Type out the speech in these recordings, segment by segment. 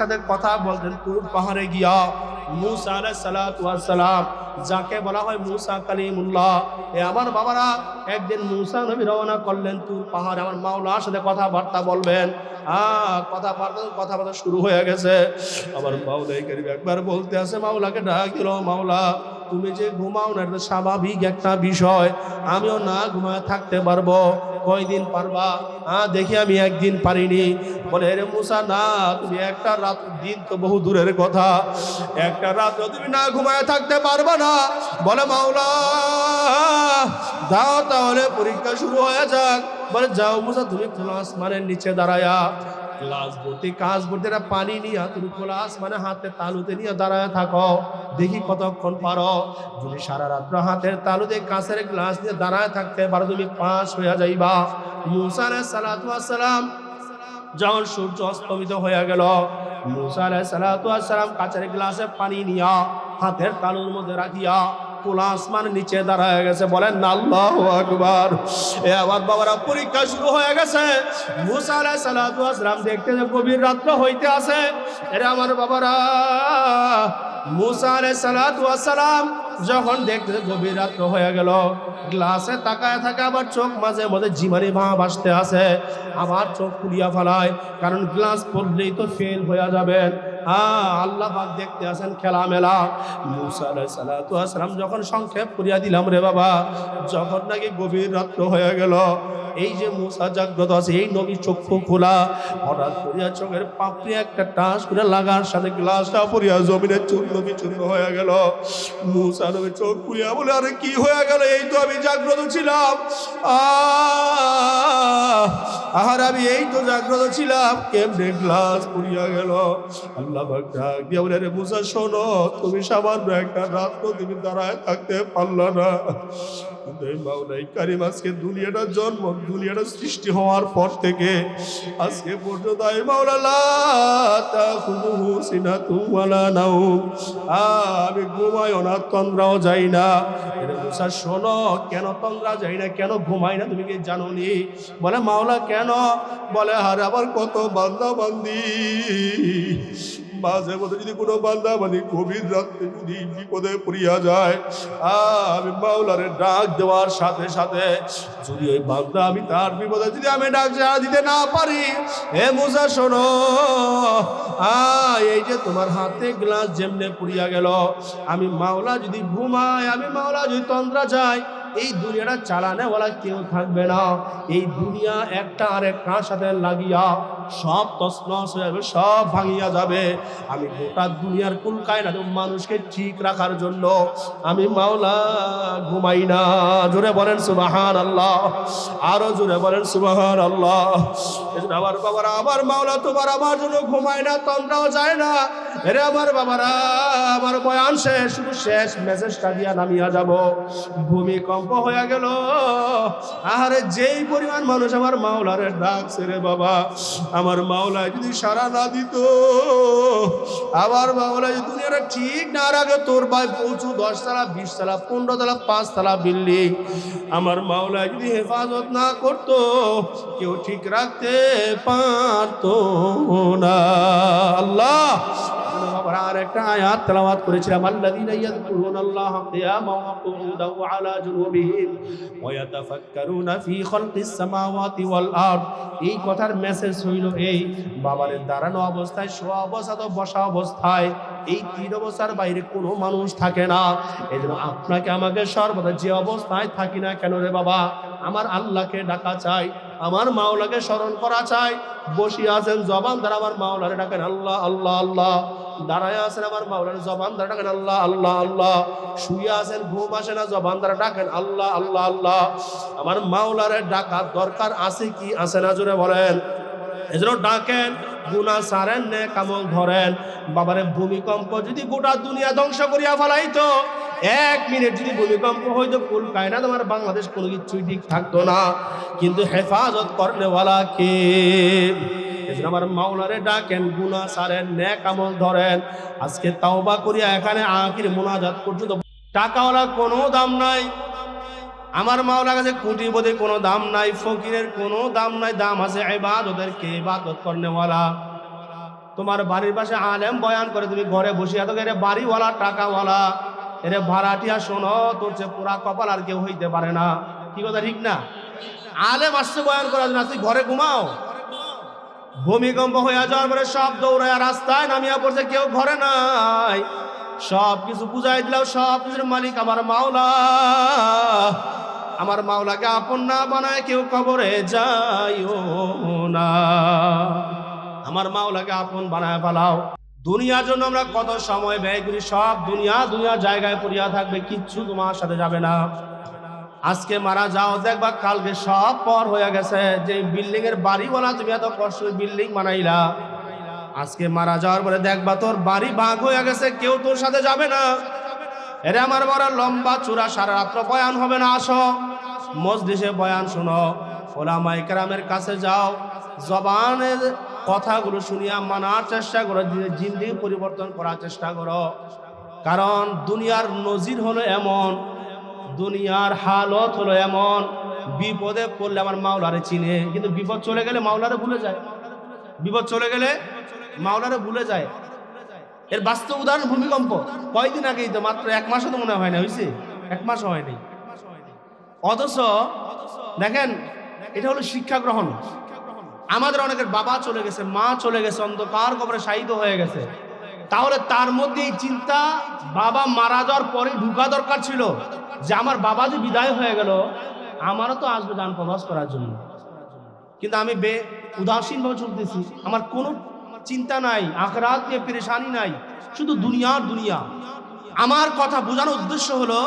সাথে কথা বলতেন গিয়া। মুসা সালাম, যাকে বলা হয় কালিমুল্লাহ, এ আমার বাবারা একদিন রওনা করলেন আমার মাওলার সাথে কথাবার্তা বলবেন। কথাবার্তা কথাবার্তা শুরু হয়ে গেছে। আমার করিম একবার বলতে আছে মাওলাকে ডাক দিল, মাওলা তুমি যে ঘুমাও না, এটা স্বাভাবিক একটা বিষয়। আমিও না ঘুমায় থাকতে পারব। কয়দিন পারবা? হ্যাঁ দেখি আমি একদিন পারিনি। বলে রে মুসা, না, তুমি একটা রাত, দিন তো বহু দূরের কথা। একটা রাত তুমি না ঘুমায় থাকতে পারবা না। বলে, মাওলা, দাও তাহলে পরীক্ষা শুরু হয়ে যাক। বলে, যাও মুসা, তুমি খোলা আসমানের নিচে দাঁড়ায়া। গ্লাস ভর্তি কাজ ভর্তি পানি নিয়ে তুমি খোলা আসমানে, হাতে তালুতে নিয়ে দাঁড়ায় থাকো। দেখি কতক্ষণ পারো। যদি সারা রাত্র হাতের তালুতে কাঁচের গ্লাস নিয়ে দাঁড়ায় থাকতে পারো, তুমি পাস হইয়া যাইবা। মুসা আলাইহিস সালাম যখন সূর্য অস্তমিত হয়ে গেল, মুসা আলাইহিস সালাম কাঁচের গ্লাসে পানি নিয়া হাতের তালুর মধ্যে রাখিয়া খোলা আসমান নিচে দাঁড়ায় গেছে। বলেন, আল্লাহ আকবার। এ আমার বাবারা, পরীক্ষা শুরু হয়ে গেছে। মুসা ওয়াস সালাম দেখতে গভীর রাত্র হইতে আছে। এরা আমার বাবারা, মুসা ওয়াস সালাম যখন দেখতে গভীর রাত্র হয়ে গেল, গ্লাসে তাকায় থাকে আবার চোখ মাঝে মধ্যে জিমারি ভাব আসতে আসে। আবার চোখ খুলিয়া ফেলায়, কারণ গ্লাস পড়লেই তো ফেল হয়ে যাবেন। হ্যাঁ আল্লাহ দেখতে আসেন খেলা মেলা মুসালাম যখন সংক্ষেপ করিয়া দিলাম রে বাবা, যখন নাকি গভীর রাত্র হয়ে গেল এই যে মুসা জাগ্রত আছে, এই নবী চক্ষু খোলা। হঠাৎ করিয়া চোখের পাপড়ি একটা টাস করে লাগার সাথে গ্লাসটা পড়িয়া জমিনে চূর্ণ বিচূর্ণ হয়ে গেল। মুসা নবী চোখ খুলিয়া বলে, আরে কি হয়ে গেল? এই তো আমি জাগ্রত ছিলাম। আহ, আহার, আমি এই তো জাগ্রত ছিলাম। কেমনে গ্লাস পড়িয়া গেল? আল্লাহ ডাক বলে রে মুসা, শোনো, তুমি সামান্য একটা রাত্র তুমি দাঁড়ায় থাকতে পারল না। কিন্তু এই মাওলাই কারিম আজকে দুনিয়াটা জন্ম দুনিয়াটা সৃষ্টি হওয়ার পর থেকে আজকে পর্যন্ত এই মাওলা লা তাখুযুহু সিনাতুম ওয়ালা নাওম। আ, আমি ঘুমাইও না তন্দ্রাও যাই না। শোনো কেন তন্দ্রা যাই না কেন ঘুমাই না তুমি কি জানো নি বলে মাওলা কেন? বলে আর আবার কত বান্দা বান্দি মাঝে মধ্যে যদি কোনো বান্দা মানে গভীর রাত্রে যদি বিপদে পড়িয়া যায় আমি মাওলারে ডাক দেওয়ার সাথে সাথে যদি ওই বান্দা আমি তার বিপদে যদি আমি ডাক সাড়া দিতে না পারি হে মুসা, শোনো এই যে তোমার হাতে গ্লাস যেমনে পুড়িয়া গেল, আমি মাওলা যদি ঘুমাই আমি মাওলা যদি তন্দ্রা যাই এই দুনিয়াটা চালানে চালানেওয়ালা কেউ থাকবে না। এই দুনিয়া একটা আর একটার সাথে লাগিয়া সব তসনস হয়ে যাবে, সব ভাঙিয়া যাবে। আমি গোটা দুনিয়ার কুলকায় না মানুষকে ঠিক রাখার জন্য আমি মাওলা ঘুমাই না। জোরে বলেন সুবাহান আল্লাহ আরও জোরে বলেন সুবাহান আল্লাহ আমার বাবারা, আমার মাওলা তোমার আমার জন্য ঘুমায় না, তন্দ্রাও যায় না। এরে আমার বাবারা, আমার বয়ান শেষ, শুধু শেষ মেসেজটা দিয়া নামিয়া যাব। ভূমিকম্প হয়ে গেল। আহারে, যেই পরিমাণ মানুষ আমার মাওলারে ডাকছে রে বাবা, আমার মাওলা যদি সারা না দিত আবার মাওলা যদি দুনিয়াটা ঠিক না রাখে, তোর ভাই পৌঁছু দশ তালা বিশ তালা পনেরো তালা পাঁচ তালা বিল্ডিং, আমার মাওলা যদি হেফাজত না করতো, কেউ ঠিক রাখতে পারতো না। আল্লাহ আর একটা আয়াত তেলাওয়াত করেছিলাম, আল্লাযীনা ইয়াযকুরুনাল্লাহা কিয়ামান ওয়া কুউদান ওয়া আলা জুনুবিহিম ওয়া ইয়াতাফাক্কারুনা ফি খালকিস সামাওয়াতি ওয়াল আরদ। এই কথার মেসেজ হইল এই, বাবারে দাঁড়ানো অবস্থায়, শোয়া অবস্থা তো বসা অবস্থায়, এই তিন অবস্থার বাইরে কোনো মানুষ থাকে না। এই জন্য আপনাকে আমাকে সর্বদা যে অবস্থায় থাকি না কেন রে বাবা? আমার আল্লাহকে ডাকা চাই, আমার মাওলাকে স্মরণ করা চাই। বসিয়ে আছেন, জবান দ্বারা আমার মাওলারে ডাকেন, আল্লাহ আল্লাহ আল্লাহ। দাঁড়ায় আছেন আমার মাওলারে, জবান দ্বারা ডাকেন, আল্লাহ আল্লাহ আল্লাহ। শুয়ে আছেন, ঘুম আসে না, জবান দ্বারা ডাকেন, আল্লাহ আল্লাহ আল্লাহ। আমার মাওলারে ডাকার দরকার আছে কি আছে না, জোরে বলেন। এজন্য ডাকেন গুনা সারেন নে কামল ধরেন। বাবারে, ভূমিকম্প যদি গোটা দুনিয়া ধ্বংস করিয়া ফেলাইতো, এক মিনিট যদি ভূমিকম্প হইতো কুল কায়না তোমার বাংলাদেশ কোনো কিছুই ঠিক থাকতো না। কিন্তু হেফাজত করনেওয়ালা কে? আমার মাওলারে ডাকেন গুনা সারেন ন্যাক আমল ধরেন। আজকে তাওবা করিয়া এখানে আখির মোনাজাত পর্যন্ত টাকাওয়ালা কোনো দাম নাই। আমার মাওলার কাছে কোটিপতি কোনো দাম নাই, ফকিরের কোনো দাম নাই, দাম আছে ইবাদতের কে ইবাদত করনেওয়ালা? তোমার বাড়ির পাশে আলেম বয়ান করে তুমি ঘরে বসে এত এরে বাড়িওয়ালা, টাকাওয়ালা। এরে ভাড়াটিয়া শোনো, তোর চেয়ে পুরা কপাল আর কেউ হইতে পারে না। কি কথা, ঠিক না? আলেম আসছে বয়ান করার জন্য তুই ঘরে ঘুমাও। ভূমিকম্প হইয়া যাওয়ার পরে সব দৌড়াইয়া রাস্তায় নামিয়া পড়ছে, কেউ ঘরে নাই। সব কিছু বুঝাই দিলাম সব কিছুর মালিক আমার মাওলা। আমার মাওলাকে আপন না বানায় কেউ কবরে যাইও না। আমার মাওলাকে আপন বানায় পালাও দুনিয়ার জন্য আমরা কত সময় ব্যয় করি, সব দুনিয়া দুনিয়া জায়গায় পড়িয়া থাকবে, কিচ্ছু তোমার সাথে যাবে না। আজকে মারা যাও, দেখবা কালকে সব পর হয়ে গেছে, যে বিল্ডিং এর বাড়িওয়ালা তুমি এত কষ্ট বিল্ডিং বানাইলা। আজকে মারা যাওয়ার পরে দেখবা তোর বাড়ি ভাগ হয়ে গেছে, কেউ তোর সাথে যাবে না। এরে আমার বড় লম্বা চূড়া সারা রাত্র বয়ান হবে না, আসো। মসজিদে বয়ান শোনো। ওলামাই কেরামের কাছে যাও। জবানের কথাগুলো শুনিয়া মানার চেষ্টা করো জিন্দিগি পরিবর্তন করার চেষ্টা করো। কারণ দুনিয়ার নজির হলো এমন, দুনিয়ার হালত হলো এমন। বিপদে পড়লে আমার মাওলারে চিনে, কিন্তু বিপদ চলে গেলে মাওলারে ভুলে যায়। বিপদ চলে গেলে মাওলারে ভুলে যায়। এর বাস্তব উদাহরণ ভূমিকম্প। কয়দিন আগেই তো, মাত্র এক মাসও তো মনে হয় না হয়েছে এক মাস হয়নি। অথচ দেখেন, এটা হলো শিক্ষা গ্রহণ। আমাদের অনেকের বাবা চলে গেছে, মা চলে গেছে, অন্ধকার কবরে শাহিদ হয়ে গেছে। তাহলে তার মধ্যে এই চিন্তা বাবা মারা যাওয়ার পরে ঢুকা দরকার ছিল যে আমার বাবা যে বিদায় হয়ে গেল, আমারও তো আসবে যান প্রবাস করার জন্য। কিন্তু আমি বে, উদাসীনভাবে চলতেছি। আমার কোনো চিন্তা নাই, আখরাত নিয়ে পেরেশানি নাই, শুধু দুনিয়ার দুনিয়া। আমার কথা বোঝানোর উদ্দেশ্য হলো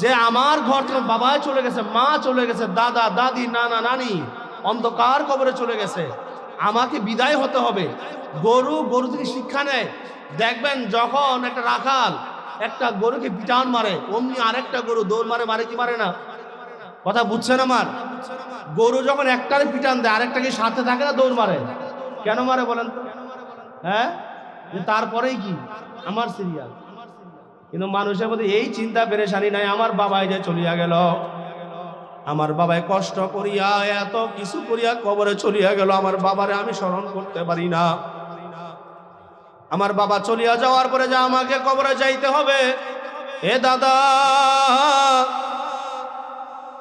যে আমার ঘর থেকে বাবা চলে গেছে, মা চলে গেছে, দাদা, দাদি, নানা, নানি অন্ধকার কবরে চলে গেছে। আমাকে বিদায় হতে হবে। গরু গরু থেকে শিক্ষা নেয়। দেখবেন যখন একটা রাখাল একটা গরুকে পিটান মারে, অমনি আরেকটা গরু দৌড় মারে মারে কি মারে না? কথা বুঝছেন আমার? গরু যখন একটারে পিটান দেয়, আরেকটাকে সাথে থাকে না, দৌড় মারে। কেন মারে বলেন তো? হ্যাঁ? তারপরেই কি? আমার সিরিয়াল কিন্তু মানুষের মধ্যে এই চিন্তা পেরেশানি নাই, আমার বাবাই যে চলিয়া গেল। আমার বাবাই কষ্ট করিয়া, এত কিছু করিয়া কবরে চলিয়া গেল, আমার বাবারে আমি স্মরণ করতে পারি না। আমার বাবা চলিয়া যাওয়ার পরে যা আমাকে কবরে যাইতে হবে, এ দাদা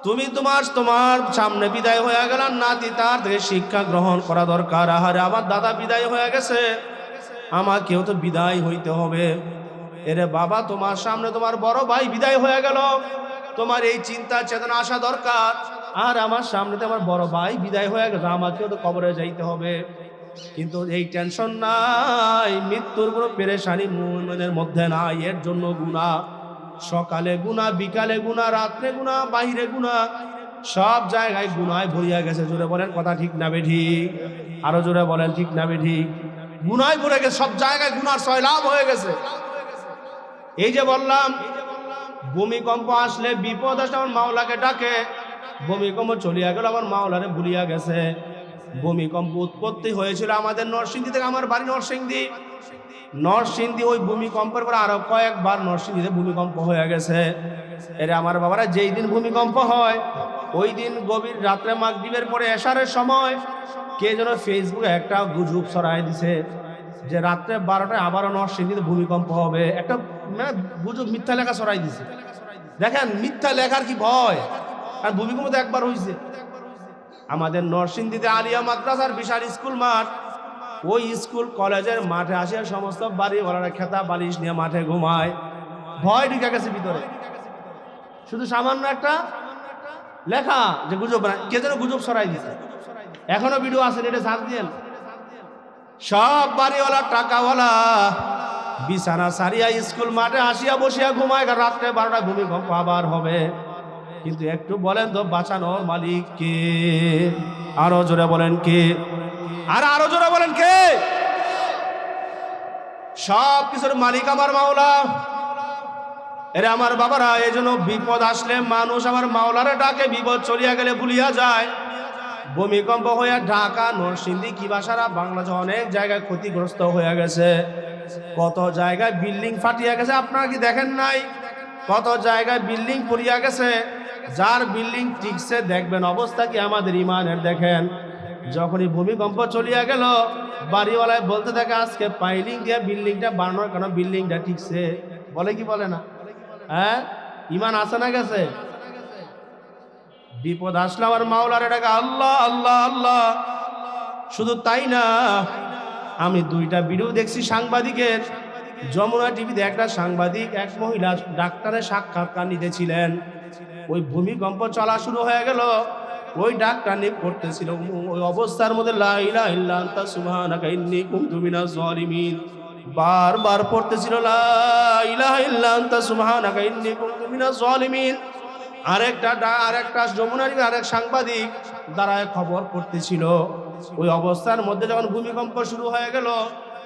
তুমি তোমার তোমার সামনে বিদায় হয়ে গেল নাতি তার থেকে শিক্ষা গ্রহণ করা দরকার। আহারে, আমার দাদা বিদায় হয়ে গেছে। আমাকেও তো বিদায় হইতে হবে। এরে বাবা, তোমার সামনে তোমার বড় ভাই বিদায় হয়ে গেল। তোমার এই চিন্তা চেতনা আসা দরকার। আর আমার সামনে তো আমার বড় ভাই বিদায় হয়ে গেছে, আমাকেও তো কবরে যাইতে হবে। কিন্তু এই টেনশন নাই, মৃত্যুর কোনো পেরেশানি মনের মধ্যে নাই, এর জন্য গুণা সকালে গুণা বিকালে গুণা রাত্রে গুণা বাহিরে গুণা সব জায়গায় গুনায় ভরিয়া গেছে। জোরে বলেন, কথা ঠিক না বেঠি? আরও জোরে বলেন, ঠিক না বেঠি? গুনায় ভরে গেছে, সব জায়গায় গুনার সয়লাভ হয়ে গেছে। এই যে বললাম, ভূমিকম্প আসলে, বিপদ আসলে আমার মাওলাকে ডাকে। ভূমিকম্প চলিয়া গেল আমার মাওলারে ভুলিয়া গেছে। ভূমিকম্প উৎপত্তি হয়েছিল আমাদের নরসিংদী থেকে, আমার বাড়ি নরসিংদী। নরসিংদী ওই ভূমিকম্পের পর আরও কয়েকবার নরসিংদীতে ভূমিকম্প হয়ে গেছে। এর আমার বাবারা, যেই দিন ভূমিকম্প হয়, ওই দিন গভীর রাত্রে মাগরিবের পরে এশারের সময় কে যেন ফেসবুকে একটা গুজব ছড়াই দিছে যে রাত্রে বারোটায় আবারও নরসিংদীতে ভূমিকম্প হবে। একটা মানে গুজব, মিথ্যা লেখা ছড়াই দিছে। দেখেন, মিথ্যা লেখার কি ভয়? আর ভূমিকম্প তো একবার হয়েছে আমাদের নরসিংদীতে আলিয়া মাদ্রাসার বিশাল স্কুল মাঠ ওই স্কুল, কলেজের মাঠে আসে সমস্ত বাড়িওয়ালারা খেতা বালিশ নিয়ে মাঠে ঘুমায়। ভয় ঢুকে গেছে ভিতরে। শুধু সামান্য একটা লেখা যে গুজব কে যেন গুজব সরাই দিছে। এখনও ভিডিও আছে, এটা সাথ দিয়েন সব বাড়িওয়ালা, টাকাওয়ালা বিছানা সারিয়া স্কুল মাঠে আসিয়া বসিয়া ঘুমায়। রাত্রে বারোটা ভূমিকম্প আবার হবে। কিন্তু একটু বলেন তো, বাঁচানোর মালিক কে? আরও জোরে বলেন কে? আর আরও জোরে বলেন কে? সব কিছুর মালিক আমার মাওলা। এরে আমার বাবারা, এই জন্য বিপদ আসলে মানুষ আমার মাওলারে ডাকে, বিপদ চলিয়া গেলে ভুলিয়া যায়। ভূমিকম্প হইয়া ঢাকা, নরসিংদী কিবা সারা বাংলাদেশে অনেক জায়গায় ক্ষতিগ্রস্ত হয়ে গেছে। কত জায়গায় বিল্ডিং ফাটিয়া গেছে, আপনারা কি দেখেন নাই? কত জায়গায় বিল্ডিং পড়িয়া গেছে। যার বিল্ডিং টিকছে, দেখবেন অবস্থা কি আমাদের ইমানের, দেখেন। যখনই ভূমিকম্প চলিয়া গেল, বাড়িওয়ালায় বলতে থাকে, আজকে পাইলিং দিয়ে বিল্ডিংটা বানানোর কেন বিল্ডিংটা ঠিকছে? বলে কি বলে না? হ্যাঁ? ইমান আছে না গেছে? বিপদ আসলে আমার মাওলার এটাকে আল্লাহ আল্লাহ আল্লাহ। শুধু তাই না, আমি দুইটা ভিডিও দেখছি সাংবাদিকের। যমুনা টিভিতে একটা সাংবাদিক, এক মহিলা ডাক্তারের সাক্ষাৎকার নিতেছিলেন। ওই ভূমিকম্প চলা শুরু হয়ে গেল। ওই ডাক্তার নিয়ে পড়তেছিল, ওই অবস্থার মধ্যে লা ইলাহা ইল্লা আনতা সুবহানাকা ইন্নী কুনতু মিনাজ জালিমিন বারবার পড়তেছিল, লা ইলাহা ইল্লা আনতা সুবহানাকা ইন্নী কুনতু মিনাজ জালিমিন আরেকটা আরেকটা যমুনার আরেক সাংবাদিক দাঁড়ায় খবর পড়তেছিল। ওই অবস্থার মধ্যে যখন ভূমিকম্প শুরু হয়ে গেল,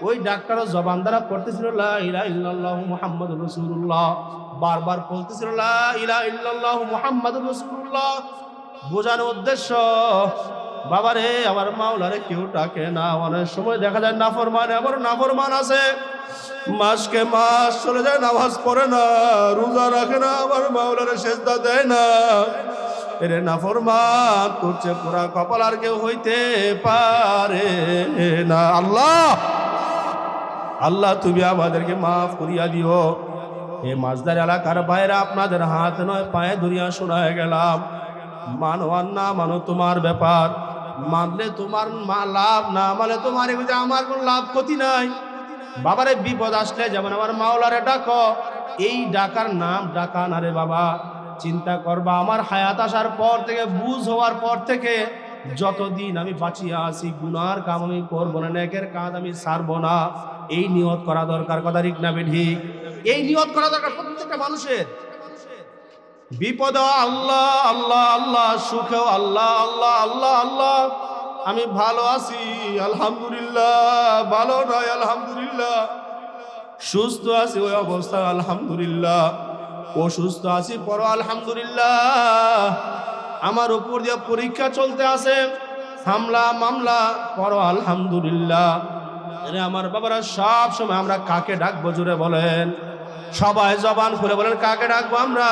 ওই ডাক্তারও জবান দ্বারা পড়তেছিল মুহাম্মাদুর রাসূলুল্লাহ। বারবার বলতেছিল লা ইলাহা ইল্লাল্লাহু মুহাম্মাদুর রাসূলুল্লাহ। বোঝানোর উদ্দেশ্য, বাবারে, আমার মাওলারে কেউ ডাকে না। অনেক সময় দেখা যায় নাফরমান, এমন নাফরমান আছে, মাসকে মাস চলে যায়, নামাজ পড়ে না, রোজা রাখে না, আমার মাওলারে সেজদা দেয় না। এরে নাফরমান করছে পুরা কপাল আর কেউ হইতে পারে না। আল্লাহ আল্লাহ, তুমি আমাদেরকে মাফ করিয়া দিও। এ মাছদার এলাকার বাইরে আপনাদের হাত নয়, পায়ে ধরিয়া শোনায় গেলাম। মানো আর না মানো তোমার ব্যাপার। মানলে তোমার মা লাভ, না মানে তোমার আমার কোনো লাভ ক্ষতি নাই। বাবারে বিপদ আসলে যেমন আমার মাওলারে ডাকো, এই ডাকার নাম ডাকা না রে বাবা। চিন্তা করবা, আমার হায়াত আসার পর থেকে, বুঝ হওয়ার পর থেকে যতদিন আমি বাঁচিয়া আছি, গুনার কাম আমি করব না, নেকের কাজ আমি সারবো না। এই নিয়ত করা দরকার, কথা ঠিক না ঠিক এই নিয়ত করা দরকার প্রত্যেকটা মানুষের। বিপদ, আল্লাহ আল্লাহ আল্লাহ সুখেও আল্লাহ আল্লাহ আল্লাহ আল্লাহ। আমি ভালো আছি, আলহামদুলিল্লাহ। ভালো নয়, আলহামদুলিল্লাহ। সুস্থ আছি, ওই অবস্থা, আলহামদুলিল্লাহ। অসুস্থ আছি পর আলহামদুলিল্লাহ। আমার উপর দিয়ে পরীক্ষা চলতে আছে। হামলা, মামলা পর আলহামদুলিল্লাহ। আমার বাবারা, সব সময় আমরা কাকে ডাকবো জুড়ে বলেন। সবাই জবান খুলে বলেন, কাকে ডাকবো আমরা?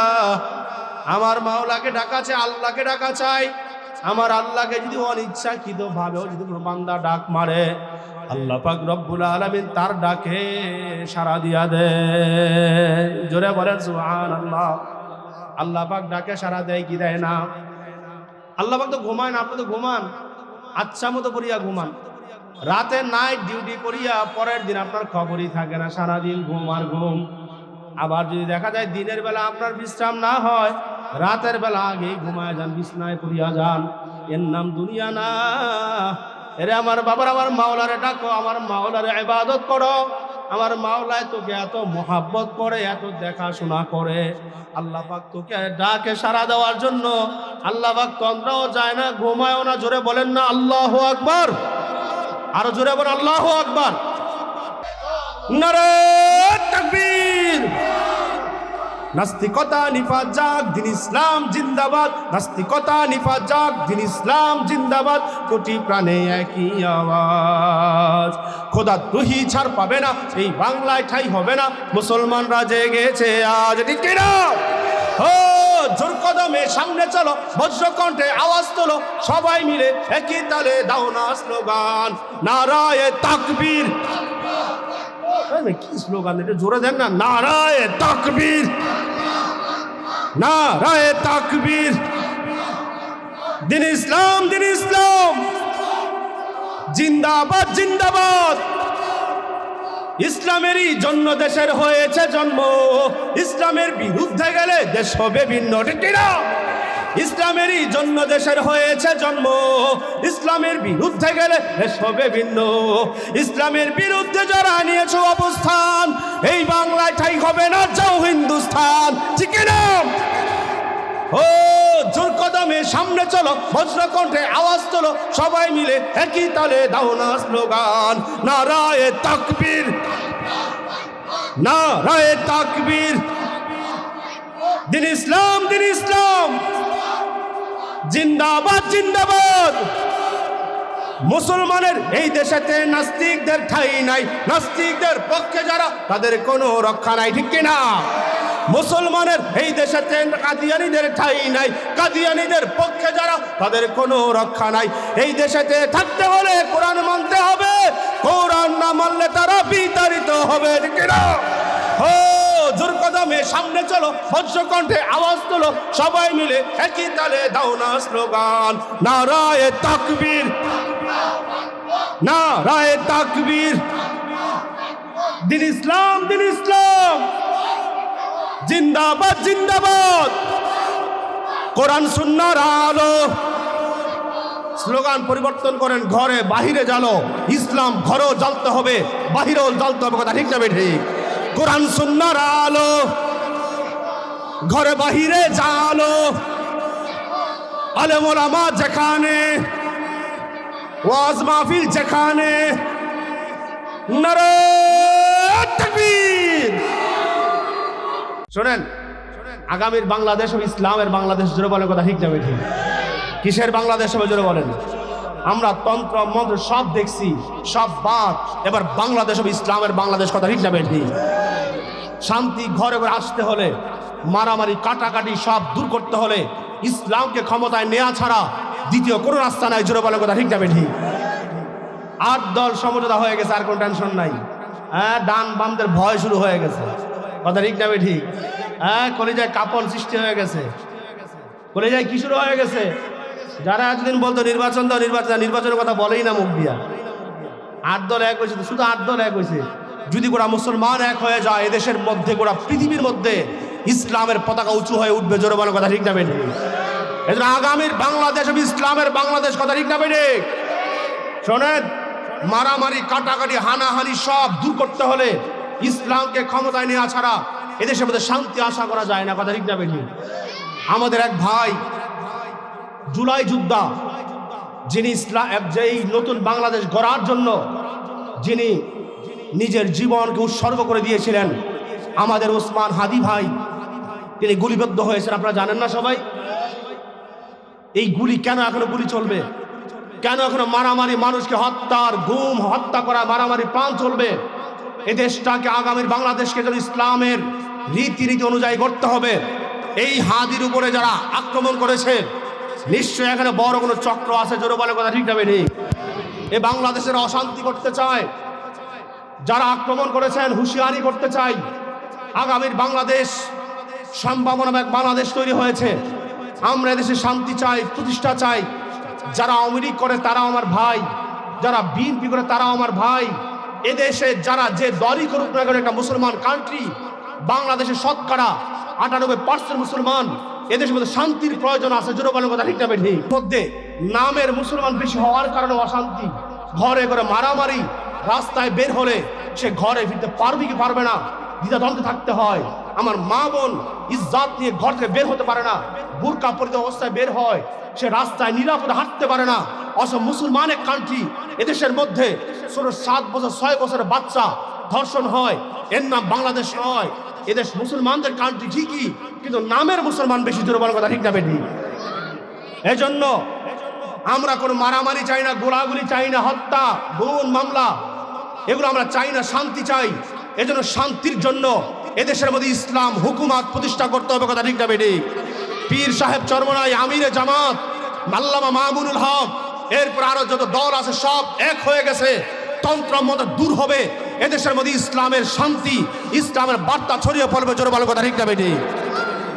আমার মাওলাকে ডাকা চাই আল্লাহকে ডাকা চাই আমার আল্লাহকে যদি অনিচ্ছাকৃত ভাবেও যদি কোনো বান্দা ডাক মারে, আল্লাহ পাক রব্বুল আলামিন তার ডাকে সারা দিয়া দে জোরে বলেন সুবহান আল্লাহ আল্লাহ পাক ডাকে সারা দেয় কি দেয় না? আল্লাহ পাক তো ঘুমায় না, আপনি তো ঘুমান। আচ্ছা মতো করিয়া ঘুমান। রাতে নাইট ডিউটি করিয়া পরের দিন আপনার খবরই থাকে না, সারাদিন ঘুম আর ঘুম। আবার যদি দেখা যায় দিনের বেলা আপনার বিশ্রাম না হয়, রাতের বেলা আগেই ঘুমায় যান, বিছনায় পড়িয়া যান। এর নাম দুনিয়া না। এরে আমার বাবার, আমার মাওলারে ডাকো, আমার মাওলারে ইবাদত করো। আমার মাওলায় তোকে এত মোহাব্বত করে, এত দেখাশোনা করে। আল্লাহ পাক তোকে ডাকে সারা দেওয়ার জন্য। আল্লাহ পাক তন্দ্রাও যায় না, ঘুমায়ও না, জোরে বলেন না, আল্লাহ আকবার। আরও জোরে বলেন, আল্লাহ আকবার। নারে তাকবীর। নাস্তিকতা নিপা যাক দিন ইসলাম জিন্দাবাদ। নাস্তিকতা নিপা যাক দিন ইসলাম জিন্দাবাদ। কোটি প্রাণে একই আওয়াজ। খোদা তুহি ছাড় পাবে না এই বাংলায় ঠাই হবে না। মুসলমানরা জেগেছে আজ, ঠিক না? ও, জোর কদমে সামনে চলো, বজ্রকণ্ঠে আওয়াজ তোলো। সবাই মিলে একই তালে দাও না স্লোগান। নারায়ে তাকবীর। কি স্লোগান? এটা জোরে দেন না। নারায়ে তাকবীর। নারায়ে তাকবীর। দিন ইসলাম দিন ইসলাম। জিন্দাবাদ জিন্দাবাদ। ইসলামেরই জন্য দেশের হয়েছে জন্ম। ইসলামের বিরুদ্ধে গেলে দেশ হবে ভিন্ন। ঠিক? ইসলামেরই জন্য দেশের হয়েছে জন্ম। ইসলামের বিরুদ্ধে গেলে দেশ হবে ভিন্ন। ইসলামের বিরুদ্ধে যারা নিয়েছ অবস্থান, এই বাংলায় ঠাই হবে না, যাও হিন্দুস্তান ঠিক না? ও, জোর কদমে সামনে চলো, বজ্রকণ্ঠে আওয়াজ তোলো, সবাই মিলে একই তালে দাও না স্লোগান। নারায়ে তাকবীর। নারায়ে তাকবীর। দিন ইসলাম দিন ইসলাম। জিন্দাবাদ জিন্দাবাদ। মুসলমানের এই দেশেতে নাস্তিকদের ঠাই নাই। নাস্তিকদের পক্ষে যারা, তাদের কোনো রক্ষা নাই, ঠিক কিনা? মুসলমানের এই দেশে কাদিয়ানিদের ঠাই নাই। কাদিয়ানিদের পক্ষে যারা, তাদের কোনো রক্ষা নাই। এই দেশেতে থাকতে হলে কোরআন মানতে হবে। কোরআন না মানলে তারা বিতাড়িত হবে, ঠিক না ও জোর কদমে সামনে চলো, বজ্রকণ্ঠে আওয়াজ তোলো, সবাই মিলে একই তালে দাও না স্লোগান। নারায়ে তাকবীর। নারায়ে তাকবীর। দিন ইসলাম দিন ইসলাম। জিন্দাবাদ জিন্দাবাদ। কোরআন, সুন্নার আলো। স্লোগান পরিবর্তন করেন, ঘরে বাহিরে জ্বালো। ইসলাম ঘরেও জ্বলতে হবে, বাহিরেও জ্বলতে হবে কথা ঠিক যাবে ঠিক? কোরআন সুন্নার আলো। ঘরে বাহিরে জালো। আলেমোলামা যেখানে, ওয়াজ মাহফিল যেখানে। শোনেন, আগামীর বাংলাদেশ ও ইসলামের বাংলাদেশ, জোরে বলে কথা ঠিক যাবে ঠিক কিসের বাংলাদেশ হবে জোরে বলেন? আমরা তন্ত্র, মন্ত্র সব দেখছি, সব বাদ। এবার বাংলাদেশ হবে ইসলামের বাংলাদেশ কথা ঠিক যাবে ঠিক শান্তি ঘরে ঘরে আসতে হলে, মারামারি, কাটাকাটি সব দূর করতে হলে ইসলামকে ক্ষমতায় নেওয়া ছাড়া দ্বিতীয় কোনো রাস্তা নাই। জোরে বলে কথা, ঠিক যাবে ঠিক আট দল সমঝোতা হয়ে গেছে, আর কোনো টেনশন নাই। হ্যাঁ ডান বামদের ভয় শুরু হয়ে গেছে। কথা ঠিক যাবে ঠিক হ্যাঁ কলেজায় কাপড় সৃষ্টি হয়ে গেছে। কলেজায় কি শুরু হয়ে গেছে? যারা এতদিন বলতো নির্বাচন দাও, নির্বাচন নির্বাচনের কথা বলেই না মুখ দিয়া। আট দল এক হয়েছে শুধু আট দল এক হয়েছে। যদি গোড়া মুসলমান এক হয়ে যায়, এদেশের মধ্যে গোটা পৃথিবীর মধ্যে ইসলামের পতাকা উঁচু হয়ে উঠবে, জোরে বলার কথা ঠিক না এজন্য আগামীর বাংলাদেশ ইসলামের বাংলাদেশ কথা ঠিক না শোনেন, মারামারি, কাটাকাটি, হানাহানি সব দূর করতে হলে ইসলামকে ক্ষমতায় নেওয়া ছাড়া এদেশের মধ্যে শান্তি আশা করা যায় না, কথা ঠিক না আমাদের এক ভাই, জুলাই যোদ্ধা, যিনি ইসলাম যেই নতুন বাংলাদেশ গড়ার জন্য যিনি নিজের জীবনকে উৎসর্গ করে দিয়েছিলেন। আমাদের ওসমান হাদি ভাই, তিনি গুলিবদ্ধ হয়েছেন, আপনারা জানেন না সবাই? এই গুলি কেন এখনও গুলি চলবে? কেন এখনও মারামারি, মানুষকে হত্যার গুম, হত্যা করা মারামারি প্রাণ চলবে? এ দেশটাকে, আগামীর বাংলাদেশকে যেন ইসলামের রীতিনীতি অনুযায়ী করতে হবে। এই হাদির উপরে যারা আক্রমণ করেছে, নিশ্চয়ই এখানে বড় কোনো চক্র আছে জোরে বলে কথা ঠিক যাবে ঠিক? এ বাংলাদেশের অশান্তি করতে চায় যারা আক্রমণ করেছেন, হুঁশিয়ারি করতে চাই। আগামীর বাংলাদেশ সম্ভাবনা এক বাংলাদেশ তৈরি হয়েছে। আমরা এদেশে শান্তি চাই, প্রতিষ্ঠা চাই। যারা আওয়ামী লীগ করে, তারাও আমার ভাই। যারা বিএনপি করে, তারাও আমার ভাই। এদেশে যারা যে দলই করুক না একটা মুসলমান কান্ট্রি বাংলাদেশে শতকরা আটানব্বই পার্সেন্ট মুসলমান, এদেশের মধ্যে শান্তির প্রয়োজন আছে বলেন কথা ঠিক না ঠিক মধ্যে নামের মুসলমান বেশি হওয়ার কারণে অশান্তি। ঘরে ঘরে মারামারি রাস্তায় বের হলে সে ঘরে ফিরতে পারবে কি পারবে না? দ্বিধাদ্বন্দ্বে থাকতে হয়। আমার মা বোন ইজ্জাত নিয়ে ঘর থেকে বের হতে পারে না। বুরকা পরিত অবস্থায় বের হয়। সে রাস্তায় নিরাপদে হাঁটতে পারে না। অসব মুসলমানের কান্ট্রি এদেশের মধ্যে ছোট সাত বছর, ছয় বছরের বাচ্চা ধর্ষণ হয়। এর নাম বাংলাদেশ নয়। এদেশ মুসলমানদের কান্ট্রি ঠিকই, কিন্তু নামের মুসলমান বেশি জোরে বলার কথা ঠিক না বেটি। এজন্য আমরা কোনো মারামারি চাই না, গোলাগুলি চাই না, হত্যা গুণ মামলা। এগুলো আমরা চাই না, শান্তি চাই। এজন্য শান্তির জন্য এদেশের মধ্যে ইসলাম হুকুমাত প্রতিষ্ঠা করতে হবে কথা ঠিক না পীর সাহেব চরমনাই আমিরে জামাত মাল্লামা মামুনুল হক, এরপর আরও যত দল আছে সব এক হয়ে গেছে। তন্ত্র মত দূর হবে। এদেশের মধ্যে ইসলামের শান্তি, ইসলামের বার্তা ছড়িয়ে পড়বে জোরে বলো কথা ঠিক না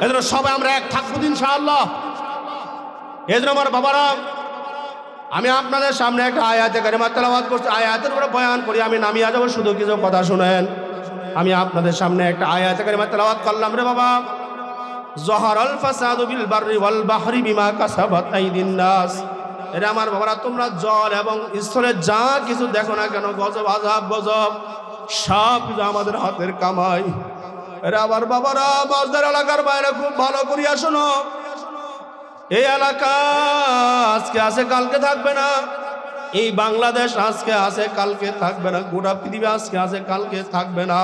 এজন্য সবাই আমরা এক থাকব ইনশাআল্লাহ। এজন্য আমার বাবারা আমি আপনাদের সামনে একটা আয়াতে কারিমা তেলাওয়াত করছি। আয়াতের উপরে বয়ান করি, আমি নামিয়ে যাব, শুধু কিছু কথা শুনেন। আমি আপনাদের সামনে একটা আয়াতে কারিমা তেলাওয়াত করলাম রে বাবা। জহারাল ফাসাদু বিল বাররি ওয়াল বাহরি বিমা কাসাবাত আইদিন নাস। এটা আমার বাবারা, তোমরা জল এবং স্থলে যা কিছু দেখো না কেন, গজব আজাব গজব, সব কিছু আমাদের হাতের কামাই। এরা আমার বাবারা মাছদের এলাকার বাইরে খুব ভালো করিয়া শোনো। এই এলাকা আজকে আছে, কালকে থাকবে না। এই বাংলাদেশ আজকে আছে, কালকে থাকবে না। গোটা পৃথিবী আজকে আছে, কালকে থাকবে না।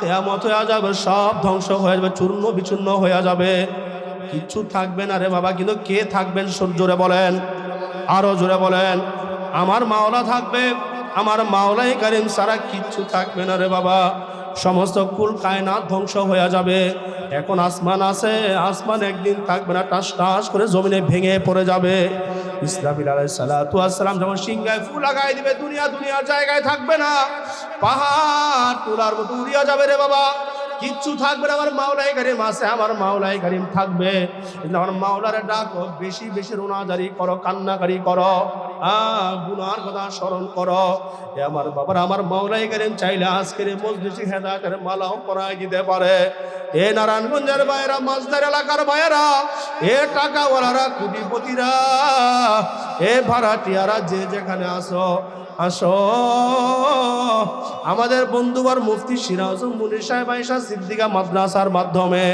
কেয়ামত হয়ে যাবে, সব ধ্বংস হয়ে যাবে, চূর্ণ বিচূর্ণ হয়ে যাবে। কিচ্ছু থাকবে না রে বাবা, কিন্তু কে থাকবেন জোরে বলেন। আরও জোরে বলেন। আমার মাওলা থাকবে, আমার মাওলাই কারিম সারা কিচ্ছু থাকবে না রে বাবা। সমস্ত কুল কায়নাত ধ্বংস হয়ে যাবে। এখন আসমান আছে, আসমান একদিন থাকবে না, টাস টাস করে জমিনে ভেঙে পড়ে যাবে। ইসলামিল আলাই সালাম যখন সিংহায় ফুল লাগাই দিবে, দুনিয়া দুনিয়ার জায়গায় থাকবে না। পাহাড় তোলার মতো উড়িয়া যাবে রে বাবা। কিচ্ছু থাকবে না আমার মাওলাই গারিম আছে, আমার মাওলাই গারিম থাকবে। আমার মাওলারে ডাক, বেশি বেশি রোনাজারি করো, কান্নাকারি করো গুনার কথা স্মরণ করো। আমার বাবার, আমার মাওলাই গারিম চাইলে আজকের মজলিসি হেদাকের মালাও পরাই দিতে পারে। এ নারায়ণগঞ্জের বাইরা মাছদার এলাকার বাইরা এ টাকাওয়ালারা, কুটিপতিরা, এ ভাড়াটিয়ারা, যে যেখানে আসো আসো। আমাদের বন্ধুবার মুফতি সিরাজ মুনির সাহেব আইসা সিদ্দিকা মাদ্রাসার মাধ্যমে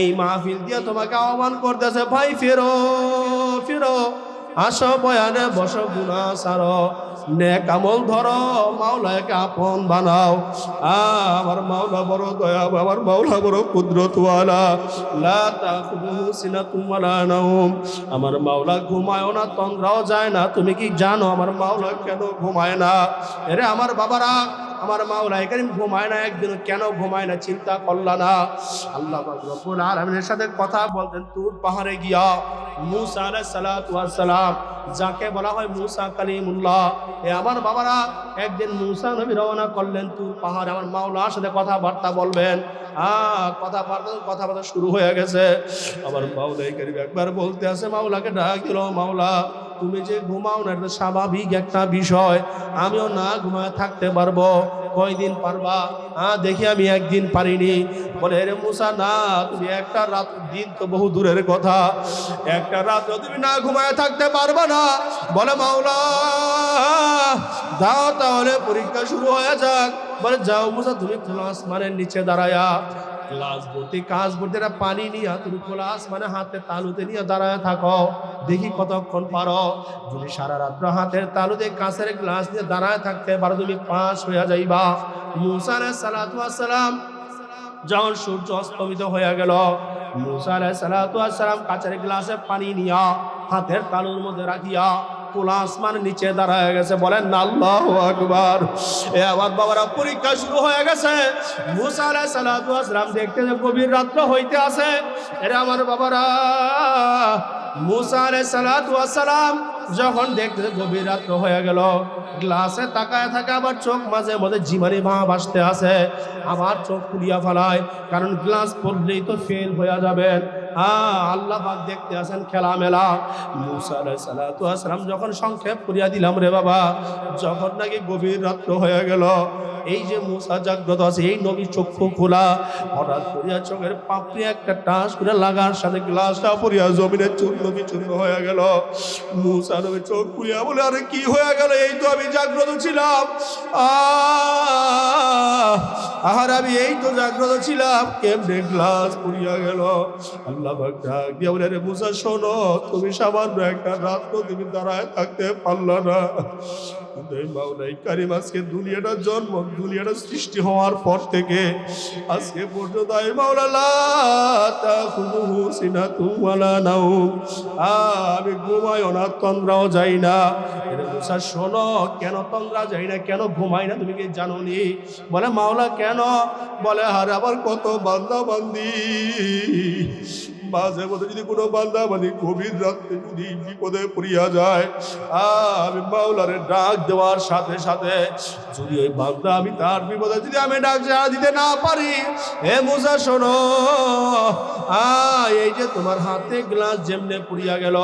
এই মাহফিল দিয়ে তোমাকে আহ্বান করতেছে, ভাই, ফেরো ফেরো, আসো বয়ানে বসো গুনা সারো। নেক আমল ধরো, মাওলাকে আপন বানাও। আমার মাওলা বড় দয়া আমার মাওলা বড় কুদরতওয়ালা। লা তাখুদুহু সিনাতুম ওয়ালা আমার মাওলা ঘুমায়ও না, তন্দ্রাও যায় না। তুমি কি জানো আমার মাওলা কেন ঘুমায় না? এরে আমার বাবারা আমার মাওলা এখানে ঘুমায় না একদিন কেন ঘুমায় না? চিন্তা করলা না। আল্লাহ রব্বুল আলামিনের সাথে কথা বলতেন তুর পাহাড়ে গিয়া। মুসা ওয়াস সালাম, যাকে বলা হয় মুসা কালিমুল্লাহ, এ আমার বাবারা একদিন মুসা নবী রওনা করলেন তুর পাহাড়ে। আমার মাওলার সাথে কথাবার্তা বলবেন। আহ, কথাবার্তা কথাবার্তা শুরু হয়ে গেছে। আমার মাওলা এই একবার বলতে আছে মাওলাকে ডাক দিল, মাওলা তুমি যে ঘুমাও না, এটা স্বাভাবিক একটা বিষয়। আমিও না ঘুমায় থাকতে পারব। কয়দিন পারবা? হ্যাঁ দেখি আমি একদিন পারিনি। বলে রে মুসা, না, তুমি একটা রাত, দিন তো বহু দূরের কথা। একটা রাত তুমি না ঘুমায় থাকতে পারবা না। বলে, মাওলা, দাও তাহলে পরীক্ষা শুরু হয়ে যাক। বলে, যাও মুসা, তুমি আসমানের নিচে দাঁড়ায়া। গ্লাস ভর্তি কাজ ভর্তি, একটা পানি নিয়ে তুমি খোলা আসমানে, হাতে তালুতে নিয়ে দাঁড়ায় থাকো। দেখি কতক্ষণ পারো। যদি সারা রাত্র হাতের তালুতে কাঁচের গ্লাস নিয়ে দাঁড়ায় থাকতে পারো, তুমি পাশ হইয়া যাইবা। মুসা আলাইহিস সালাম, যখন সূর্য অস্তমিত হয়ে গেল, মুসা আলাইহিস সালাম কাঁচের গ্লাসে পানি নিয়া হাতের তালুর মধ্যে রাখিয়া খোলা আসমান নিচে দাঁড়ায় গেছে। বলেন, আল্লাহ আকবার। এ আমার বাবারা, পরীক্ষা শুরু হয়ে গেছে। মুসা ওয়াস সালাম দেখতে গভীর রাত্র হইতে আছে। এরা আমার বাবারা মুসা আলাইহিস সালাতু যখন দেখতে গভীর রাত্র হয়ে গেল, গ্লাসে তাকায় থাকে আবার চোখ মাঝে মধ্যে জিমানি ভাব আসতে আছে আবার চোখ খুলিয়া ফেলায়, কারণ গ্লাস পড়লেই তো ফেল হয়ে যাবেন হ্যাঁ আল্লাহ দেখতে আসেন খেলা মেলা মুসা আলাইহিস সালাতু ওয়াস সালাম যখন সংক্ষেপ করিয়া দিলাম রে বাবা, যখন নাকি গভীর রাত্র হয়ে গেল এই যে মুসা জাগ্রত আছে, এই নবী চক্ষু খোলা। হঠাৎ করিয়া চোখের পাপড়ি একটা টাস করে লাগার সাথে গ্লাসটা পড়িয়া জমিনে চূর্ণ বিচূর্ণ হয়ে গেল। মুসা নবী চোখ খুলিয়া বলে, আরে কি হয়ে গেল? এই তো আমি জাগ্রত ছিলাম। আহ, আহার, আমি এই তো জাগ্রত ছিলাম। কেমনে গ্লাস পড়িয়া গেল? আল্লাহ বলে রে মুসা, শোনো, তুমি সামান্য একটা রাত্র তুমি দাঁড়ায় থাকতে পারলা না। কিন্তু এই মাওলাই কারিম আজকে দুনিয়াটা জন্ম দুনিয়াটা সৃষ্টি হওয়ার পর থেকে আজকে পর্যন্ত এই মাওলা লা তাখুযুহু সিনাতুম ওয়ালা নাওম। আ, আমি ঘুমাইও না তন্দ্রাও যাই না। এরে শোনো কেন তন্দ্রা যাই না কেন ঘুমাই না তুমি কি জানো নি বলে মাওলা কেন? বলে আর আবার কত বান্দা বান্দি মাঝে মধ্যে যদি কোনো বান্দা বান্দি গভীর রাত্রে যদি বিপদে পড়িয়া যায় আমি মাওলারে ডাক দেওয়ার সাথে সাথে যদি ওই বান্দা আমি তার বিপদে যদি আমি ডাক সাড়া দিতে না পারি হে মুসা, শোনো। এই যে তোমার হাতে গ্লাস যেমনে পুড়িয়া গেল,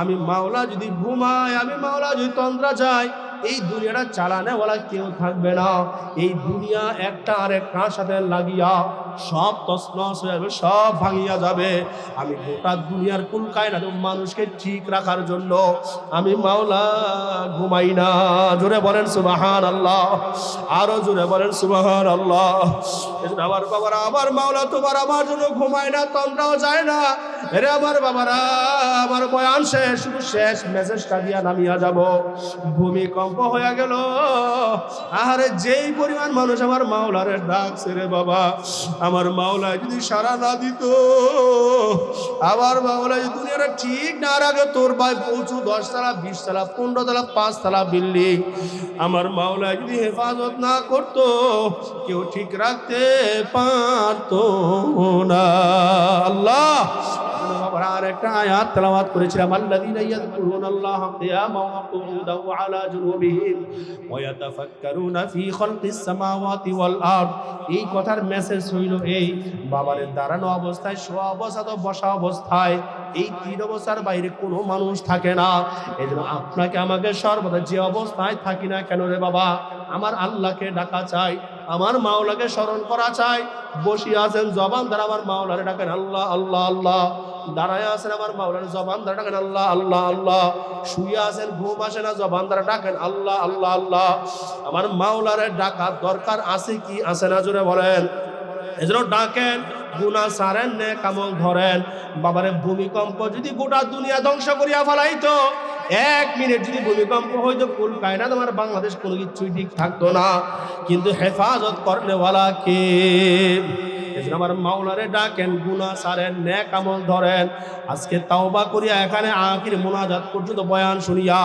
আমি মাওলা যদি ঘুমাই আমি মাওলা যদি তন্দ্রা যাই এই দুনিয়াটা চালানে ওলা কেউ থাকবে না। এই দুনিয়া একটা আর সাথে লাগিয়া সব তসনস হয়ে যাবে সব ভাঙিয়া যাবে। আমি গোটা দুনিয়ার কুলকায় না মানুষকে ঠিক রাখার জন্য আমি মাওলা ঘুমাই না। জোরে বলেন সুবাহান আল্লাহ আরও জোরে বলেন সুবাহান আল্লাহ আমার বাবারা, আমার মাওলা, তোমার আমার জন্য ঘুমায় না, তন্দ্রাও যায় না। এরে আমার বাবারা, আমার বয়ান শেষ, শুধু শেষ মেসেজটা দিয়া নামিয়া যাব। ভূমিকম্প হয়ে গেল। আহারে যেই পরিমাণ মানুষ আমার মাওলারে ডাকছে রে বাবা আমার মাওলায় যদি সারা না দিত, আমার মাওলায় যদি দুনিয়াটা ঠিক না রাখে, তোর ভাই পৌঁছু, দশ তালা, বিশ তালা, পনেরো তালা, পাঁচ তালা বিল্ডিং। আমার মাওলায় যদি হেফাজত না করতো, কেউ ঠিক রাখতে পারতো না। আল্লাহ আর একটা আয়াত তেলাওয়াত করেছিলাম, আল্লাযীনা ইয়াযকুরুনাল্লাহ কিয়ামান ওয়া কুউদান ওয়া আলা জুনুবিহিম, ওয়া ইয়াতাফাক্কারুনা ফি খালকিস সামাওয়াতি ওয়াল এই কথার মেসেজ হইল এই। বাবারে দাঁড়ানো অবস্থায়, শোয়া অবস্থা তো বসা অবস্থায়। এই তিন অবস্থার বাইরে কোনো মানুষ থাকে না। এই জন্য আপনাকে আমাকে সর্বদা যে অবস্থায় থাকি না কেন রে বাবা? আমার আল্লাহকে ডাকা চাই, আমার মাওলাকে স্মরণ করা চাই। বসিয়ে আছেন, জবান দ্বারা আমার মাওলারে ডাকেন, আল্লাহ আল্লাহ আল্লাহ। দাঁড়ায় আছেন, আমার মাওলার জবান দ্বারা ডাকেন, আল্লাহ আল্লাহ আল্লাহ। শুয়ে আছেন, ঘুম আসে না, জবান দ্বারা ডাকেন, আল্লাহ আল্লাহ আল্লাহ। আমার মাওলারে ডাকার দরকার আছে কি আছে না জোরে বলেন। এজন্য ডাকেন গুনা সারেন নে কামল ধরেন। বাবারে, ভূমিকম্প যদি গোটা দুনিয়া ধ্বংস করিয়া ফেলাইতো, এক মিনিট যদি ভূমিকম্প হইতো কুল কায়না তোমার বাংলাদেশ কোনো কিছুই ঠিক থাকতো না। কিন্তু হেফাজত করনেওয়ালা কে? আমার মাওলারে ডাকেন গুনা সারেন ন্যাক আমল ধরেন। আজকে তাওবা করিয়া এখানে আখির মোনাজাত পর্যন্ত বয়ান শুনিয়া